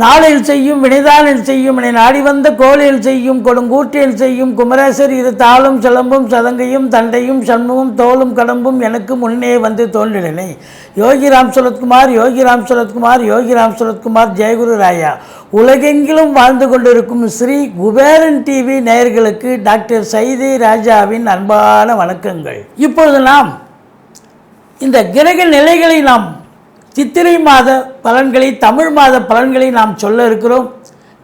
நாளில் செய்யும் வினைதானில் செய்யும் வினை நாடி வந்த கோளில் செய்யும் கொடுங்கூற்றில் செய்யும் குமரேசர் இரு தாளும் சிலம்பும் சதங்கையும் தண்டையும் சண்முகம் தோளும் கடம்பும் எனக்கு முன்னே வந்து தோன்றினேன். யோகிராம் சுரத்குமார் யோகிராம் சுரத்குமார் யோகி ராம் சுரத்குமார் ஜெயகுரு ராயா. உலகெங்கிலும் வாழ்ந்து கொண்டிருக்கும் ஸ்ரீ குபேரன் டிவி நேயர்களுக்கு டாக்டர் சைதை ராஜாவின் அன்பான வணக்கங்கள். இப்பொழுது நாம் இந்த கிரக நிலைகளை நாம் சித்திரை மாத பலன்களை தமிழ் மாத பலன்களை நாம் சொல்ல இருக்கிறோம்.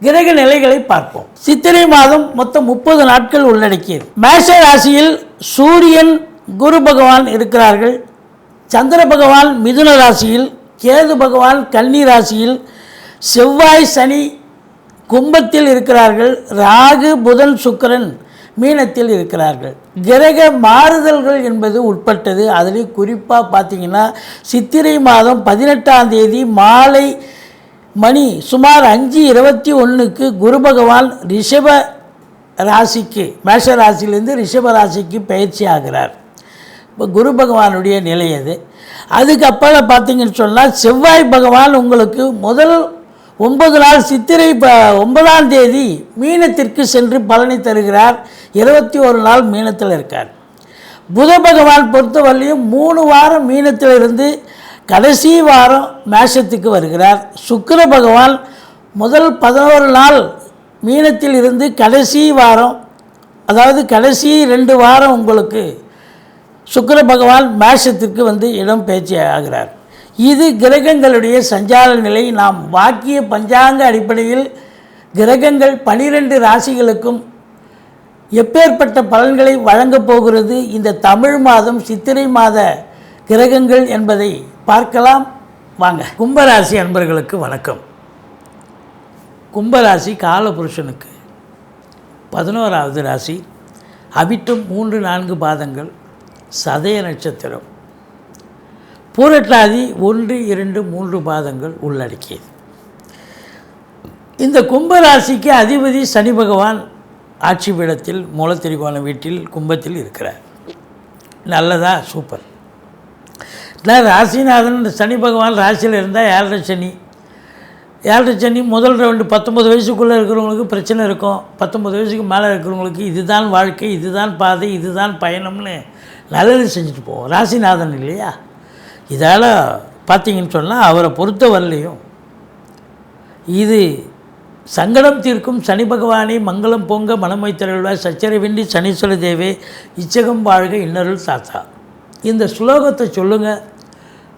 கிரக நிலைகளை பார்ப்போம். சித்திரை மாதம் மொத்தம் முப்பது நாட்கள் உள்ளடக்கியது. மேஷ ராசியில் சூரியன் குரு பகவான் இருக்கிறார்கள். சந்திர பகவான் மிதுன ராசியில் கேது பகவான் கன்னி ராசியில் செவ்வாய் சனி கும்பத்தில் இருக்கிறார்கள். ராகு புதன் சுக்கிரன் மீனத்தில் இருக்கிறார்கள். கிரக மாறுதல்கள் என்பது உட்பட்டது. அதில் குறிப்பாக பார்த்தீங்கன்னா சித்திரை மாதம் பதினெட்டாம் தேதி மாலை மணி சுமார் அஞ்சு இருபத்தி ஒன்றுக்கு குரு பகவான் ரிஷப ராசிக்கு மேஷ ராசியிலேருந்து ரிஷப ராசிக்கு பயிற்சி ஆகிறார். இப்போ குரு பகவானுடைய நிலை அது. அதுக்கப்புறம் பார்த்தீங்கன்னு சொன்னால் செவ்வாய் பகவான் உங்களுக்கு முதல் ஒன்பது நாள் சித்திரை ப ஒன்பதாம் தேதி மீனத்திற்கு சென்று பலனை தருகிறார். இருபத்தி ஒரு நாள் மீனத்தில் இருக்கார். புத பகவான் பொறுத்தவரையும் மூணு வாரம் மீனத்தில் இருந்து கடைசி வாரம் மேஷத்துக்கு வருகிறார். சுக்கர பகவான் முதல் பதினோரு நாள் மீனத்தில் இருந்து கடைசி வாரம் அதாவது கடைசி ரெண்டு வாரம் உங்களுக்கு சுக்கர பகவான் மேஷத்திற்கு வந்து இடம் பேச்சு ஆகிறார். இது கிரகங்களுடைய சஞ்சார நிலை. நாம் வாக்கிய பஞ்சாங்க அடிப்படையில் கிரகங்கள் பனிரெண்டு ராசிகளுக்கும் எப்பேற்பட்ட பலன்களை வழங்கப் போகிறது. இந்த தமிழ் மாதம் சித்திரை மாத கிரகங்கள் என்பதை பார்க்கலாம். வாங்க. கும்பராசி அன்பர்களுக்கு வணக்கம். கும்பராசி காலபுருஷனுக்கு பதினோராவது ராசி. அவிட்டும் மூன்று நான்கு பாதங்கள். சதய நட்சத்திரம். பூரட்டாதி ஒன்று இரண்டு மூன்று பாதங்கள் உள்ளடக்கியது. இந்த கும்பராசிக்கு அதிபதி சனி பகவான் ஆட்சி பீடத்தில் மூலத்திரிகோணம் வீட்டில் கும்பத்தில் இருக்கிறார். நல்லதா? சூப்பர். நான் ராசிநாதன் இந்த சனி பகவான் ராசியில் இருந்தால் ஏழரை சனி. ஏழரை சனி முதல் ரெண்டு பத்தொம்பது வயசுக்குள்ளே இருக்கிறவங்களுக்கு பிரச்சனை இருக்கும். பத்தொம்பது வயசுக்கு மேலே இருக்கிறவங்களுக்கு இதுதான் வாழ்க்கை இதுதான் பாதை இதுதான் பயணம்னு நல்லது செஞ்சுட்டு போவோம். ராசிநாதன் இல்லையா? இதால் பார்த்தீங்கன்னு சொன்னால் அவரை பொறுத்த வரலையும். இது சங்கடம் தீர்க்கும் சனி பகவானை மங்களம் பொங்க மனமை தருள்வாய் சச்சரவின்றி சனீஸ்வர தேவே இச்சகம் வாழ்க இன்னருள் தாத்தா இந்த ஸ்லோகத்தை சொல்லுங்கள்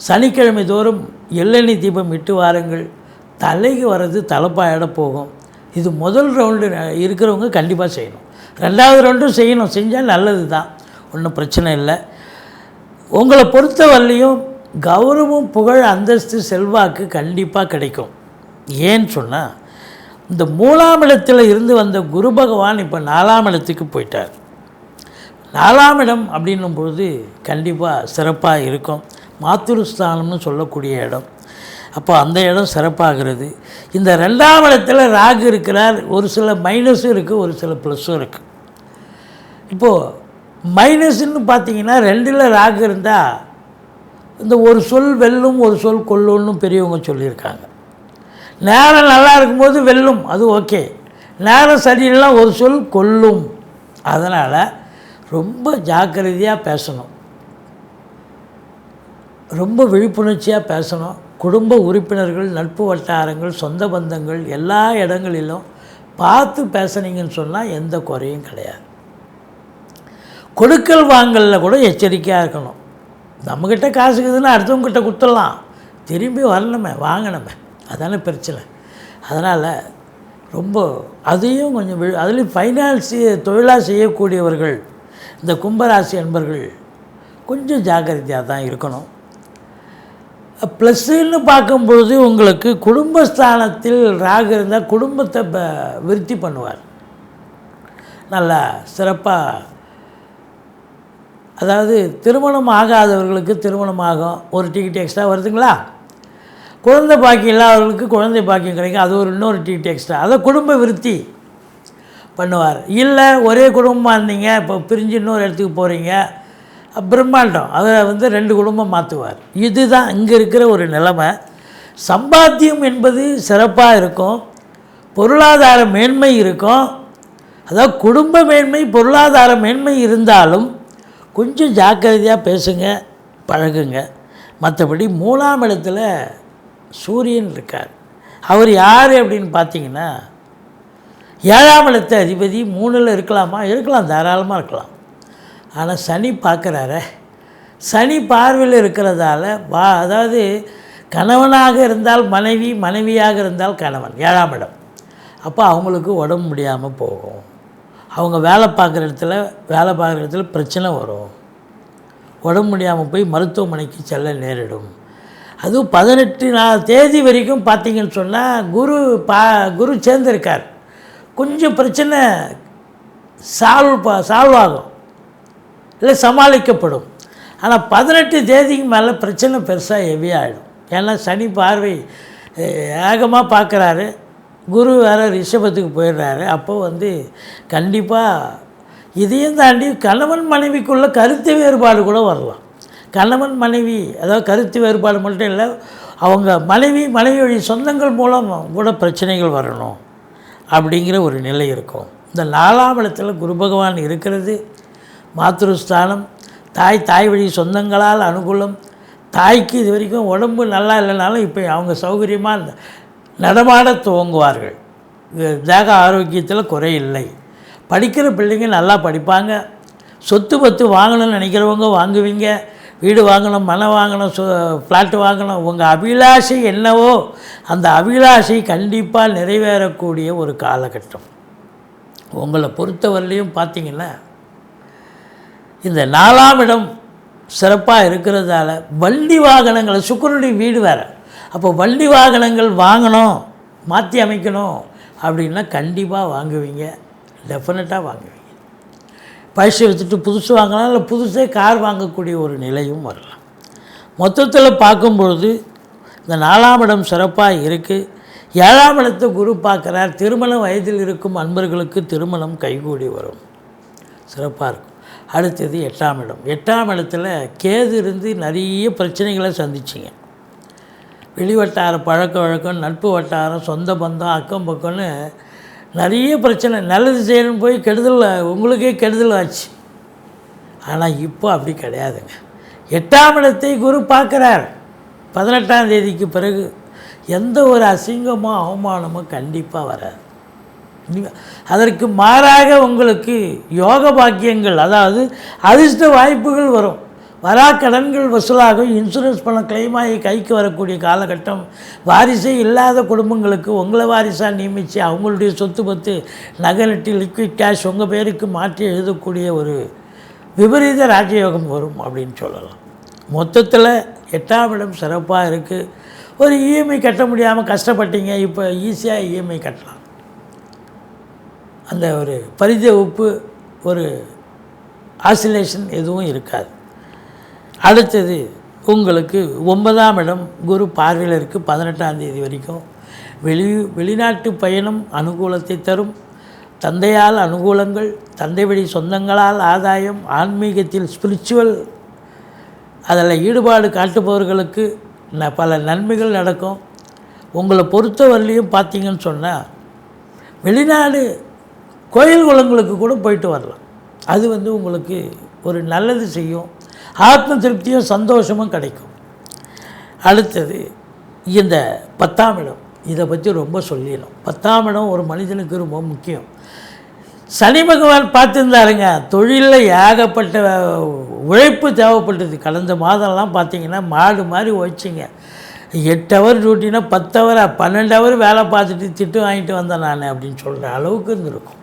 சனிக்கிழமை தோறும் எள்ளெண்ணெய் தீபம் இட்டு வாருங்கள். தலைக்கு வர்றது தலைப்பாயிட போகும். இது முதல் ரவுண்டு இருக்கிறவங்க கண்டிப்பாக செய்யணும். ரெண்டாவது ரவுண்டும் செய்யணும். செஞ்சால் நல்லது தான் ஒன்றும் பிரச்சனை இல்லை. உங்களை பொறுத்த வரலையும் கௌரவம் புகழ் அந்தஸ்து செல்வாக்கு கண்டிப்பாக கிடைக்கும். ஏன்னு சொன்னால் இந்த மூலாம் இடத்தில் இருந்து வந்த குரு பகவான் இப்போ நாலாம் இடத்துக்கு போயிட்டார். நாலாம் இடம் அப்படின்னும் பொழுது கண்டிப்பாக சிறப்பாக இருக்கும். மாத்துருஸ்தானம்னு சொல்லக்கூடிய இடம். அப்போ அந்த இடம் சிறப்பாகிறது. இந்த ரெண்டாம் இடத்துல ராகு இருக்கிறார். ஒரு சில மைனஸும் இருக்குது ஒரு சில ப்ளஸ்ஸும் இருக்குது இப்போது மைனஸ்ன்னு பார்த்தீங்கன்னா ரெண்டில் ராகு இருந்தால் இந்த ஒரு சொல் வெல்லும் ஒரு சொல் கொல்லும்னு பெரியவங்க சொல்லியிருக்காங்க. நேரம் நல்லா இருக்கும்போது வெல்லும் அது ஓகே. நேரம் சரியில்லைனா ஒரு சொல் கொல்லும். அதனால் ரொம்ப ஜாக்கிரதையாக பேசணும். ரொம்ப விழிப்புணர்ச்சியாக பேசணும். குடும்ப உறுப்பினர்கள் நட்பு வட்டாரங்கள் சொந்த பந்தங்கள் எல்லா இடங்களிலும் பார்த்து பேசுனீங்கன்னு சொன்னால் எந்த குறையும் கிடையாது. கொடுக்கல் வாங்கலில் கூட எச்சரிக்கையாக இருக்கணும். நம்மக்கிட்ட காசு இருக்குதுன்னா அடுத்தவங்ககிட்ட கொடுத்துடலாம். திரும்பி வரணுமே வாங்கணுமே. அதான பிரச்சனை. அதனால் ரொம்ப அதையும் கொஞ்சம் வி அதுலேயும் ஃபைனான்ஸ் தொழிலாக செய்யக்கூடியவர்கள் இந்த கும்பராசி அன்பர்கள் கொஞ்சம் ஜாக்கிரதையாக தான் இருக்கணும். ப்ளஸ்ஸுன்னு பார்க்கும்பொழுது உங்களுக்கு குடும்பஸ்தானத்தில் ராகு இருந்தால் குடும்பத்தை ப விருத்தி பண்ணுவார். நல்லா சிறப்பாக அதாவது திருமணம் ஆகாதவர்களுக்கு திருமணம் ஆகும் ஒரு டிக்கெட் எக்ஸ்ட்ரா வருதுங்களா? குழந்தை பாக்கியம் இல்லாதவர்களுக்கு குழந்தை பாக்கியம் கிடைக்கும். அது ஒரு இன்னொரு டிக்கெட் எக்ஸ்ட்ரா அதை குடும்ப விருத்தி பண்ணுவார். இல்லை ஒரே குடும்பமாக இருந்தீங்க இப்போ பிரிஞ்சு இன்னொரு இடத்துக்கு போகிறீங்க பிரம்மாண்டம். அதை வந்து ரெண்டு குடும்பம் மாற்றுவார் இதுதான் இங்கே இருக்கிற ஒரு நிலைமை. சம்பாத்தியம் என்பது சிறப்பாக இருக்கும். பொருளாதார மேன்மை இருக்கும். அதாவது குடும்ப மேன்மை பொருளாதார மேன்மை இருந்தாலும் கொஞ்சம் ஜாக்கிரதையாக பேசுங்க பழகுங்க. மற்றபடி மூணாம் இடத்துல சூரியன் இருக்கார். அவர் யார் அப்படின்னு பார்த்தீங்கன்னா ஏழாம் இடத்த அதிபதி மூணில் இருக்கலாமா? இருக்கலாம் தாராளமாக இருக்கலாம். ஆனால் சனி பார்க்குறாரே. சனி பார்வையில் இருக்கிறதால வா அதாவது கணவனாக இருந்தால் மனைவி மனைவியாக இருந்தால் கணவன் ஏழாம் இடம். அப்போ அவங்களுக்கு உடம்பு முடியாமல் போகும். அவங்க வேலை பார்க்குற இடத்துல வேலை பார்க்குற இடத்துல பிரச்சனை வரும். உடம்பு முடியாமல் போய் மருத்துவமனைக்கு செல்ல நேரிடும். அதுவும் பதினெட்டு நாள் தேதி வரைக்கும் பார்த்தீங்கன்னு சொன்னால் குரு பா குரு சேர்ந்திருக்கார். கொஞ்சம் பிரச்சனை சால்வ் பா சால்வ் ஆகும். இல்லை சமாளிக்கப்படும். ஆனால் பதினெட்டு தேதிக்கு மேலே பிரச்சனை பெருசாக ஹெவி ஆகிடும் ஏன்னா சனி பார்வை ஏகமாக பார்க்குறாரு. குரு வேறு ரிஷபத்துக்கு போயிடுறாரு. அப்போ வந்து கண்டிப்பாக இதையும் தாண்டி கணவன் மனைவிக்குள்ள கருத்து வேறுபாடு கூட வரலாம். கணவன் மனைவி அதாவது கருத்து வேறுபாடு மட்டும் இல்லை அவங்க மனைவி மனைவி வழி சொந்தங்கள் மூலம் கூட பிரச்சனைகள் வரணும் அப்படிங்கிற ஒரு நிலை இருக்கும். இந்த நாலாம் இடத்துல குரு பகவான் இருக்கிறது மாத்ருஸ்தானம் தாய் தாய் வழி சொந்தங்களால் அனுகூலம் தாய்க்கு இது வரைக்கும் உடம்பு நல்லா இல்லைனாலும் இப்போ அவங்க சௌகரியமாக நடமாட துவங்குவார்கள். தேக ஆரோக்கியத்தில் குறையில்லை படிக்கிற பிள்ளைங்க நல்லா படிப்பாங்க. சொத்து பத்து வாங்கணும்னு நினைக்கிறவங்க வாங்குவீங்க. வீடு வாங்கணும் மனை வாங்கணும் சொ ஃப்ளாட்டு வாங்கணும். உங்கள் அபிலாஷை என்னவோ அந்த அபிலாஷை கண்டிப்பாக நிறைவேறக்கூடிய ஒரு காலகட்டம். உங்களை பொறுத்தவரையிலையும் பார்த்தீங்கன்னா இந்த நாலாம் இடம் சிறப்பாக இருக்கிறதால வண்டி வாகனங்களை சுக்கரனுடைய வீடு வேறு. அப்போ வண்டி வாகனங்கள் வாங்கணும் மாற்றி அமைக்கணும் அப்படின்னா கண்டிப்பாக வாங்குவீங்க. டெஃபினட்டாக வாங்குவீங்க. பரிசு வச்சுட்டு புதுசு வாங்கலாம் இல்லை புதுசே கார் வாங்கக்கூடிய ஒரு நிலையும் வரலாம். மொத்தத்தில் பார்க்கும்பொழுது இந்த நாலாம் இடம் சிறப்பாக இருக்குது ஏழாம் இடத்தை குரு பார்க்குறார். திருமணம் வயதில் இருக்கும் அன்பர்களுக்கு திருமணம் கைகூடி வரும். சிறப்பாக இருக்கும். அடுத்தது எட்டாம் இடம். எட்டாம் இடத்துல கேது இருந்து நிறைய பிரச்சனைகளை சந்திச்சிங்க. வெளிவட்டார பழக்க வழக்கம் நட்பு வட்டாரம் சொந்த பந்தம் அக்கம் பக்கம்னு நிறைய பிரச்சனை. நல்லது செய்யணும்னு போய் கெடுதல் உங்களுக்கே கெடுதல் ஆச்சு. ஆனால் இப்போ அப்படி கிடையாதுங்க. எட்டாம் இடத்தை குரு பார்க்குறார். பதினெட்டாம் தேதிக்கு பிறகு எந்த ஒரு அசிங்கமோ அவமானமோ கண்டிப்பாக வராது. அதற்கு மாறாக உங்களுக்கு யோக பாக்கியங்கள் அதாவது அதிர்ஷ்ட வாய்ப்புகள் வரும். வரா கடன்கள் வசூலாகும் இன்சூரன்ஸ் பணம் claim ஆகி கைக்கு வரக்கூடிய காலகட்டம் வாரிசே இல்லாத குடும்பங்களுக்கு உங்களை வாரிசாக நியமித்து அவங்களுடைய சொத்து பத்து நகரட்டி லிக்விட் கேஷ் உங்கள் பேருக்கு மாற்றி எழுதக்கூடிய ஒரு விபரீத ராஜயோகம் வரும் அப்படின்னு சொல்லலாம். மொத்தத்தில் எட்டாம் இடம் சிறப்பாக இருக்குது ஒரு இஎம்ஐ கட்ட முடியாமல் கஷ்டப்பட்டீங்க இப்போ ஈஸியாக இஎம்ஐ கட்டலாம். அந்த ஒரு பரித உப்பு ஒரு ஆசிலேஷன் எதுவும் இருக்காது. அடுத்தது உங்களுக்கு ஒன்பதாம் இடம் குரு பார்வையில் இருக்குது பதினெட்டாம் தேதி வரைக்கும். வெளி வெளிநாட்டு பயணம் அனுகூலத்தை தரும். தந்தையால் அனுகூலங்கள் தந்தை வழி சொந்தங்களால் ஆதாயம் ஆன்மீகத்தில் ஸ்பிரிச்சுவல் அதில் ஈடுபாடு காட்டுபவர்களுக்கு ந பல நன்மைகள் நடக்கும். உங்களை பொறுத்தவரையிலையும் பார்த்தீங்கன்னு சொன்னால் வெளிநாடு கோயில் குளங்களுக்கு கூட போயிட்டு வரலாம். அது வந்து உங்களுக்கு ஒரு நல்லது செய்யும். ஆத்ம திருப்தியும் சந்தோஷமும் கிடைக்கும். அடுத்தது இந்த பத்தாம் இடம். இதை பற்றி ரொம்ப சொல்லிடணும். பத்தாம் இடம் ஒரு மனிதனுக்கு ரொம்ப முக்கியம். சனி பகவான் பார்த்துருந்தாருங்க தொழிலில் ஏகப்பட்ட உழைப்பு தேவைப்பட்டது. கடந்த மாதம்லாம் பார்த்தீங்கன்னா மாடு மாதிரி உழைச்சிங்க. எட்டு ஹவர் டியூட்டினா பத்து ஹவராக பன்னெண்டு ஹவர் வேலை பார்த்துட்டு திட்டு வாங்கிட்டு வந்தேன் நான் அப்படின்னு சொல்கிற அளவுக்கு இருந்திருக்கும்.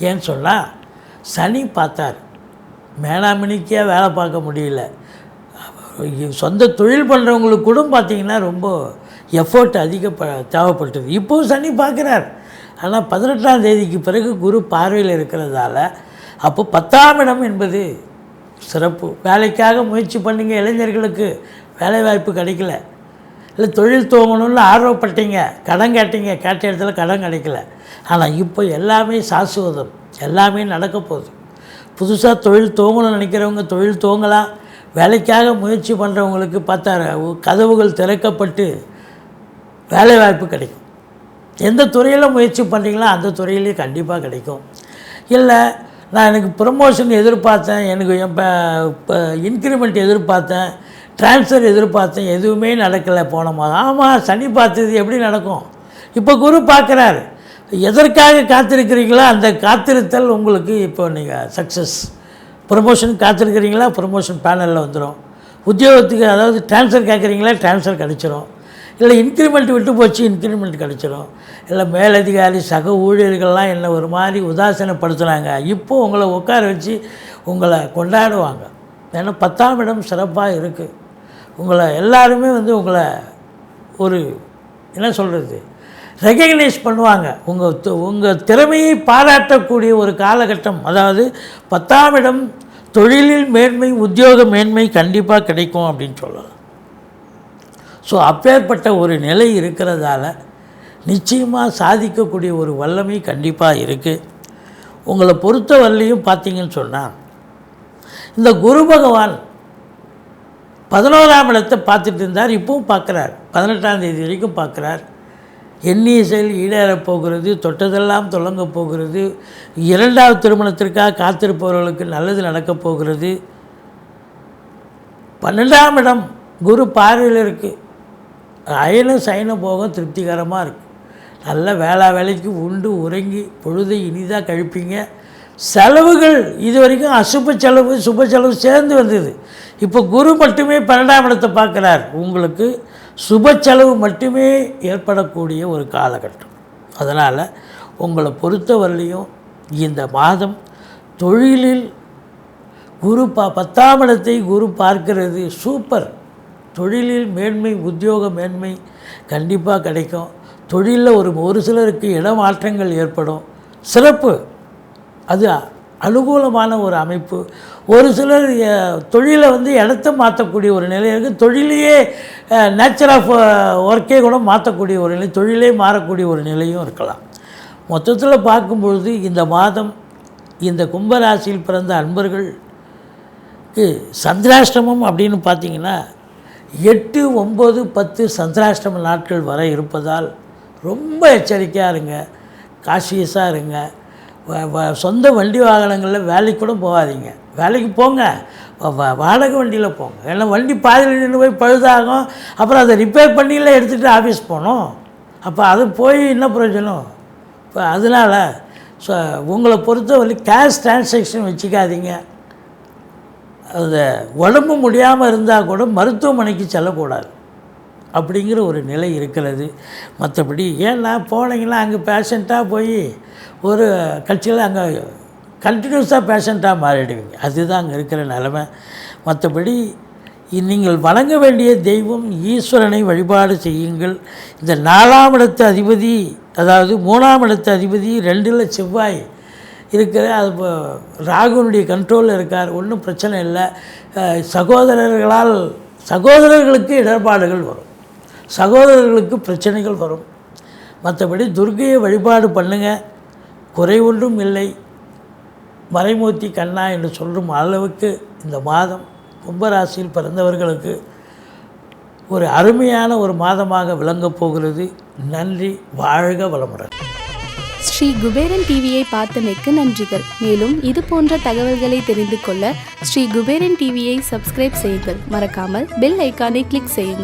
ஏன்னு சொன்னால் சனி பார்த்தார். மேனாமினிக்கே வேலை பார்க்க முடியல. சொந்த தொழில் பண்ணுறவங்களுக்கு கூட பார்த்தீங்கன்னா ரொம்ப எஃபோர்ட் அதிக ப தேவைப்பட்டது. இப்போவும் சனி பார்க்குறார். ஆனால் பதினெட்டாம் தேதிக்கு பிறகு குரு பார்வையில் இருக்கிறதால அப்போ பத்தாம் இடம் என்பது சிறப்பு. வேலைக்காக முயற்சி பண்ணுங்க இளைஞர்களுக்கு. வேலை வாய்ப்பு கிடைக்கல. இல்லை தொழில் துவங்கணும்னு ஆர்வப்பட்டீங்க கடன் கேட்டீங்க கேட்ட இடத்துல கடன் கிடைக்கல. ஆனால் இப்போ எல்லாமே சாஸ்வதம் எல்லாமே நடக்க போகுது. புதுசாக தொழில் துவங்கணும்னு நினைக்கிறவங்க தொழில் துவங்கலாம் வேலைக்காக முயற்சி பண்ணுறவங்களுக்கு பார்த்தா கதவுகள் திறக்கப்பட்டு வேலைவாய்ப்பு கிடைக்கும். எந்த துறையில் முயற்சி பண்ணுறீங்களோ அந்த துறையிலே கண்டிப்பாக கிடைக்கும். இல்லை நான் எனக்கு ப்ரமோஷன் எதிர்பார்த்தேன் எனக்கு இப்போ இன்க்ரிமெண்ட் எதிர்பார்த்தேன் ட்ரான்ஸ்ஃபர் எதிர்பார்த்தேன் எதுவுமே நடக்கலை போன மாதம். ஆமாம் சனி பார்த்தது எப்படி நடக்கும்? இப்போ குரு பார்க்குறாரு. எதற்காக காத்திருக்கிறீங்களோ அந்த காத்திருத்தல் உங்களுக்கு இப்போ நீங்கள் சக்ஸஸ் ப்ரொமோஷன் காத்திருக்கிறீங்களா? ப்ரமோஷன் பேனலில் வந்துடும் உத்தியோகத்துக்கு அதாவது ட்ரான்ஸ்ஃபர் கேட்குறீங்களா ட்ரான்ஸ்ஃபர் கிடச்சிரும். இல்லை இன்க்ரிமெண்ட் விட்டு போச்சு இன்க்ரிமெண்ட் கிடச்சிரும். இல்லை மேலதிகாரி சக ஊழியர்கள்லாம் என்ன ஒரு மாதிரி உதாசீனப்படுத்துனாங்க இப்போ உங்களை உட்கார வச்சு உங்களை கொண்டாடுவாங்க. ஏன்னா பத்தாம் இடம் சிறப்பாக இருக்குது உங்களை எல்லாருமே வந்து உங்களை ஒரு என்ன சொல்கிறது ரெகக்னைஸ் பண்ணுவாங்க. உங்கள் உங்கள் திறமையை பாராட்டக்கூடிய ஒரு காலகட்டம் அதாவது பத்தாம் இடம் தொழிலில் மேன்மை உத்தியோக மேன்மை கண்டிப்பாக கிடைக்கும் அப்படின்னு சொல்லலாம். ஸோ அப்பேற்பட்ட ஒரு நிலை இருக்கிறதால நிச்சயமாக சாதிக்கக்கூடிய ஒரு வல்லமை கண்டிப்பாக இருக்குது உங்களை பொறுத்த வரலையும் பார்த்தீங்கன்னு சொன்னால் இந்த குரு பகவான் பதினோராம் இடத்தை பார்த்துட்டு இருந்தார் இப்பவும் பார்க்குறார். பதினெட்டாம் தேதி வரைக்கும் பார்க்குறார். எண்ணிய செயல் ஈடேறப் போகிறது தொட்டதெல்லாம் தொடங்க போகிறது இரண்டாவது திருமணத்திற்காக காத்திருப்பவர்களுக்கு நல்லது நடக்கப் போகிறது. பன்னெண்டாம் இடம் குரு பார்வையில் இருக்குது அயனும் சயனம் போக திருப்திகரமாக இருக்குது நல்ல வேளா வேலைக்கு உண்டு உறங்கி பொழுதை இனிதாக கழிப்பீங்க. செலவுகள் இது வரைக்கும் அசுப செலவு சுப செலவு சேர்ந்து வந்தது. இப்போ குரு மட்டுமே பன்னெண்டாம் இடத்தை பார்க்குறார். உங்களுக்கு சுப செலவு மட்டுமே ஏற்படக்கூடிய ஒரு காலகட்டம். அதனால் உங்களை பொறுத்தவரையிலையும் இந்த மாதம் தொழிலில் குரு பா பத்தாம் இடத்தை குரு பார்க்கிறது சூப்பர். தொழிலில் மேன்மை உத்தியோக மேன்மை கண்டிப்பாக கிடைக்கும். தொழிலில் ஒரு ஒரு சிலருக்கு இடமாற்றங்கள் ஏற்படும். சிறப்பு. அது அனுகூலமான ஒரு அமைப்பு. ஒரு சிலர் தொழிலை வந்து இடத்த மாற்றக்கூடிய ஒரு நிலை இருக்குது தொழிலையே நேச்சர் ஆஃப் ஒர்க்கே கூட மாற்றக்கூடிய ஒரு நிலை தொழிலே மாறக்கூடிய ஒரு நிலையும் இருக்கலாம். மொத்தத்தில் பார்க்கும்பொழுது இந்த மாதம் இந்த கும்பராசியில் பிறந்த அன்பர்களுக்கு சந்திராஷ்டமம் அப்படின்னு பார்த்தீங்கன்னா எட்டு ஒம்பது பத்து சந்திராஷ்டம நாட்கள் வரை இருப்பதால் ரொம்ப எச்சரிக்கையாக இருங்க. காஷியஸாக இருங்க. சொந்த வண்டி வாகனங்களில் வேலைக்கு கூட போகாதீங்க. வேலைக்கு போங்க. வாடகை வண்டியில் போங்க. ஏன்னா வண்டி பாதியில் நின்று போய் பழுதாகும். அப்புறம் அதை ரிப்பேர் பண்ணிலாம் எடுத்துகிட்டு ஆஃபீஸ் போகணும். அப்போ அது போய் என்ன பிரயோஜனம்? இப்போ அதனால் ஸோ உங்களை பொறுத்த பொறுத்தவரை கேஷ் டிரான்சாக்ஷன் வச்சுக்காதீங்க. அது உடம்பு முடியாமல் இருந்தால் கூட மருத்துவமனைக்கு செல்லக்கூடாது. அப்படிங்கிற ஒரு நிலை இருக்கிறது. மற்றபடி ஏன்னா போனீங்கன்னா அங்கே பேஷண்ட்டாக போய் ஒரு கட்சியில் அங்கே கண்டினியூஸாக பேஷண்ட்டாக மாறிடுவீங்க. அதுதான் அங்கே இருக்கிற நிலமை. மற்றபடி நீங்கள் வணங்க வேண்டிய தெய்வம் ஈஸ்வரனை வழிபாடு செய்யுங்கள். இந்த நாலாம் இடத்து அதிபதி அதாவது மூணாம் இடத்து அதிபதி ரெண்டில் செவ்வாய் இருக்கிற அது ராகுனுடைய கண்ட்ரோலில் இருக்கார். ஒன்றும் பிரச்சனை இல்லை. சகோதரர்களால் சகோதரர்களுக்கு இடர்பாடுகள் வரும். சகோதரர்களுக்கு பிரச்சனைகள் வரும். மற்றபடி துர்கையை வழிபாடு பண்ணுங்கள் குறை ஒன்றும் இல்லை. மறைமூர்த்தி கண்ணா என்று சொல்லும் அளவுக்கு இந்த மாதம் கும்பராசியில் பிறந்தவர்களுக்கு ஒரு அருமையான ஒரு மாதமாக விளங்கப் போகிறது. நன்றி வாழ்க வளமுடன். ஸ்ரீ குபேரன் டிவியை பார்த்தமைக்கு நன்றிகள். மேலும் இது போன்ற தகவல்களை தெரிந்து கொள்ள ஸ்ரீ குபேரன் டிவியை சப்ஸ்கிரைப் செய்யுங்கள். மறக்காமல் பெல் ஐக்கானை கிளிக் செய்யுங்கள்.